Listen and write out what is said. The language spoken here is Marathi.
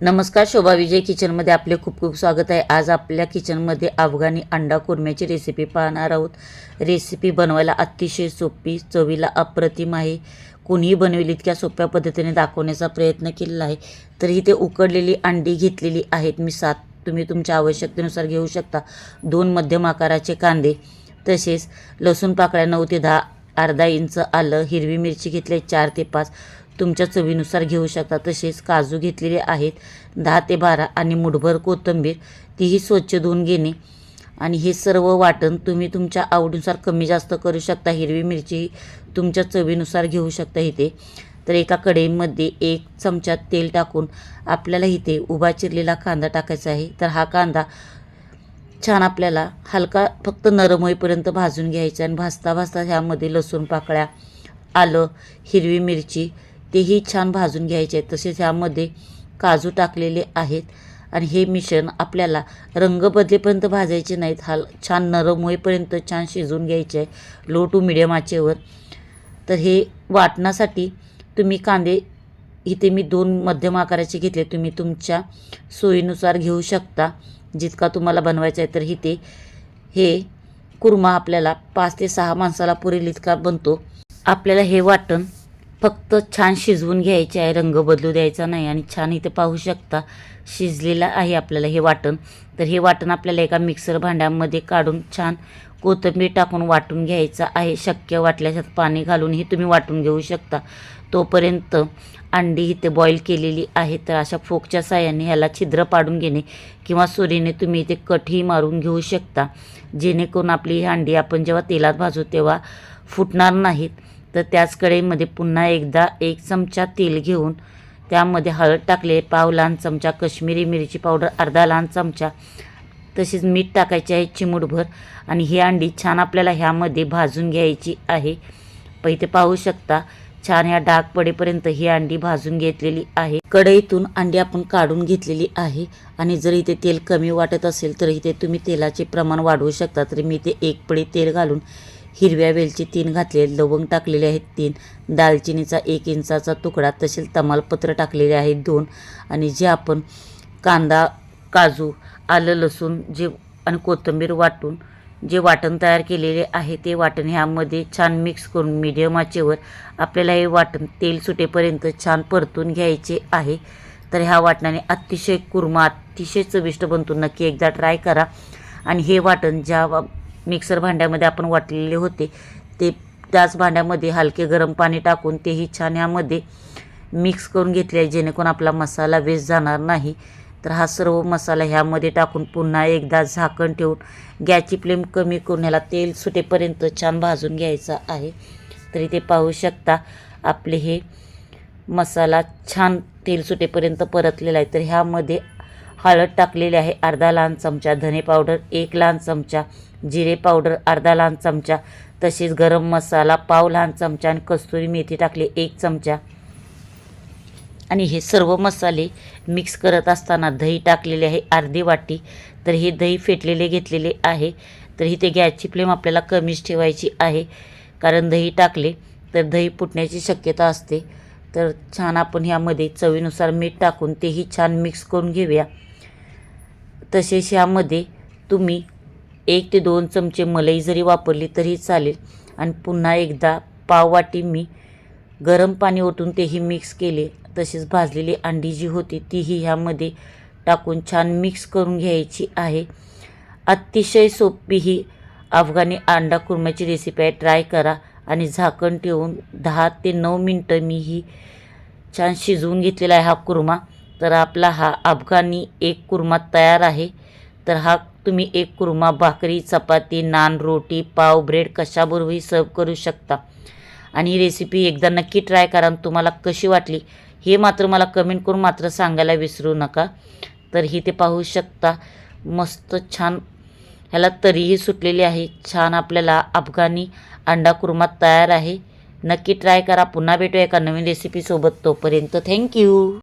नमस्कार शोभा विजय किचनमध्ये आपले खूप खूप स्वागत आहे. आज आपल्या किचनमध्ये अफगाणी अंडा कुर्म्याची रेसिपी पाहणार आहोत. रेसिपी बनवायला अतिशय सोपी चवीला अप्रतिम आहे. कोणीही बनवेल इतक्या सोप्या पद्धतीने दाखवण्याचा प्रयत्न केलेला आहे. तर इथे उकडलेली अंडी घेतलेली आहेत. मी सात तुम्ही तुमच्या आवश्यकतेनुसार घेऊ शकता. दोन मध्यम आकाराचे कांदे तसेच लसूण पाकळ्या नऊ ते दहा अर्धा इंच आलं हिरवी मिरची घेतली चार ते पाच. तुमच्या चवीनुसार घेऊ शकता. तसेच काजू घेतलेले आहेत दहा ते बारा. आणि मुठभर कोथिंबीर तीही स्वच्छ धुवून घेणे. आणि हे सर्व वाटण तुम्ही तुमच्या आवडीनुसार कमी जास्त करू शकता. हिरवी मिरची तुमच्या चवीनुसार घेऊ शकता इथे. तर एका कढईमध्ये एक चमचा तेल टाकून आपल्याला इथे उभा चिरलेला कांदा टाकायचा आहे. तर हा कांदा छान आपल्याला हलका फक्त नरम होईपर्यंत भाजून घ्यायचा आणि भाजता भाजता ह्यामध्ये लसूण पाकळ्या आलं हिरवी मिरची तेही छान भाजून घ्यायचे. आहेत तसेच ह्यामध्ये काजू टाकलेले आहेत आणि हे मिश्रण आपल्याला रंग बदलेपर्यंत भाजायचे नाहीत. हाल छान नरम होईपर्यंत छान शिजवून घ्यायचे आहे. लो टू मिडियम आचेवर. तर हे वाटण्यासाठी तुम्ही कांदे इथे मी दोन मध्यम आकाराचे घेतले तुम्ही तुमच्या सोयीनुसार घेऊ शकता. जितका तुम्हाला बनवायचा आहे तर इथे हे कुर्मा आपल्याला पाच ते सहा माणसाला पुरेल इतका बनतो. आपल्याला हे वाटण फक्त छान शिजवून घ्यायचे आहे. रंग बदलू द्यायचा नाही आणि छान इथे पाहू शकता शिजलेलं आहे आपल्याला हे वाटण. तर हे वाटण आपल्याला एका मिक्सर भांड्यामध्ये काढून छान कोथिंबीर टाकून वाटून घ्यायचं आहे. शक्य वाटल्याच्यात पाणी घालूनही तुम्ही वाटून घेऊ शकता. तोपर्यंत अंडी इथे बॉईल केलेली आहे. तर अशा फोकच्या साह्याने ह्याला छिद्र पाडून घेणे किंवा सुरीने तुम्ही इथे कटही मारून घेऊ शकता. जेणेकरून आपली ही अंडी आपण जेव्हा तेलात भाजू तेव्हा फुटणार नाहीत. तर त्याच कढईमध्ये पुन्हा एकदा एक चमचा तेल घेऊन त्यामध्ये हळद टाकले. पाव लहान चमचा कश्मीरी मिरची पावडर अर्धा लहान चमचा तसेच मीठ टाकायचे आहे चिमूटभर. आणि ही अंडी छान आपल्याला ह्यामध्ये भाजून घ्यायची आहे. प इथे पाहू शकता छान ह्या डाग पडेपर्यंत ही अंडी भाजून घेतलेली आहे. कढईतून अंडी आपण काढून घेतलेली आहे. आणि जर इथे तेल कमी वाटत असेल तर इथे तुम्ही तेलाचे प्रमाण वाढवू शकता. तर मी इथे एक पडी तेल घालून हिरव्या वेलची तीन घातले लवंग टाकलेले आहेत तीन दालचिनीचा एक इंचाचा तुकडा तसेच तमालपत्र टाकलेले आहेत दोन. आणि जे आपण कांदा काजू आलं लसूण जे आणि कोथिंबीर वाटून जे वाटण तयार केलेले आहे ते वाटण ह्यामध्ये छान मिक्स करून मीडियम आचेवर आपल्याला हे वाटण तेल सुटेपर्यंत छान परतून घ्यायचे आहे. तर ह्या वाटणाने अतिशय कुर्मा अतिशय चविष्ट बनतो. नक्की एकदा ट्राय करा. आणि हे वाटण ज्या मिक्सर भांड्यामध्ये आपण वाटलेले होते ते त्याच भांड्यामध्ये हलके गरम पाणी टाकून तेही छान ह्यामध्ये मिक्स करून घेतले आहे जेणेकरून आपला मसाला वेस्ट जाणार नाही. तर हा सर्व मसाला ह्यामध्ये टाकून पुन्हा एकदा झाकण ठेवून गॅसची फ्लेम कमी करून ह्याला तेल सुटेपर्यंत छान भाजून घ्यायचा आहे. तर इथे पाहू शकता आपले हे मसाला छान तेल सुटेपर्यंत परतलेला आहे. तर ह्यामध्ये हळद टाकलेली आहे अर्धा लहान चमचा धने पावडर एक लहान चमचा जिरे पावडर अर्धा लहान चमचा तसेच गरम मसाला पाव लहान चमचा आणि कस्तुरी मेथी टाकली एक चमचा. आणि हे सर्व मसाले मिक्स करत असताना दही टाकलेले आहे अर्धी वाटी. तर हे दही फेटलेले घेतलेले आहे. तर इथे गॅसची फ्लेम आपल्याला कमीच ठेवायची आहे. कारण दही टाकले तर दही फुटण्याची शक्यता असते. तर छान आपण ह्यामध्ये चवीनुसार मीठ टाकून तेही छान मिक्स करून घेऊया. तसेच ह्यामध्ये तुम्ही एक ते दोन चमचे मलई जरी वापरली तरी चालेल. आणि पुन्हा एकदा पाववाटी मी गरम पाणी ओतून तेही मिक्स केले. तसेच भाजलेली अंडी जी होती तीही ह्यामध्ये टाकून छान मिक्स करून घ्यायची आहे. अतिशय सोपी ही अफगाणी अंडा कुर्म्याची रेसिपी आहे. ट्राय करा आणि झाकण ठेवून दहा ते नऊ मिनटं मी ही छान शिजवून घेतलेला आहे हा कुर्मा. तर आपला हा अफगाणी एक कुर्मा तयार आहे. तर हा तुम्ही एक कुर्मा भाकरी चपाती नान रोटी पाव ब्रेड कशाबरोबरही सर्व करू शकता. आणि ही रेसिपी एकदा नक्की ट्राय करा आणि तुम्हाला कशी वाटली हे मात्र मला कमेंट करून मात्र सांगायला विसरू नका. तर ही ते पाहू शकता मस्त छान ह्याला तरीही सुटलेली आहे. छान आपल्याला अफगाणी अंडा कुर्मा तयार आहे. नक्की ट्राय करा. पुन्हा भेटूया एका नवीन रेसिपीसोबत तोपर्यंत थँक्यू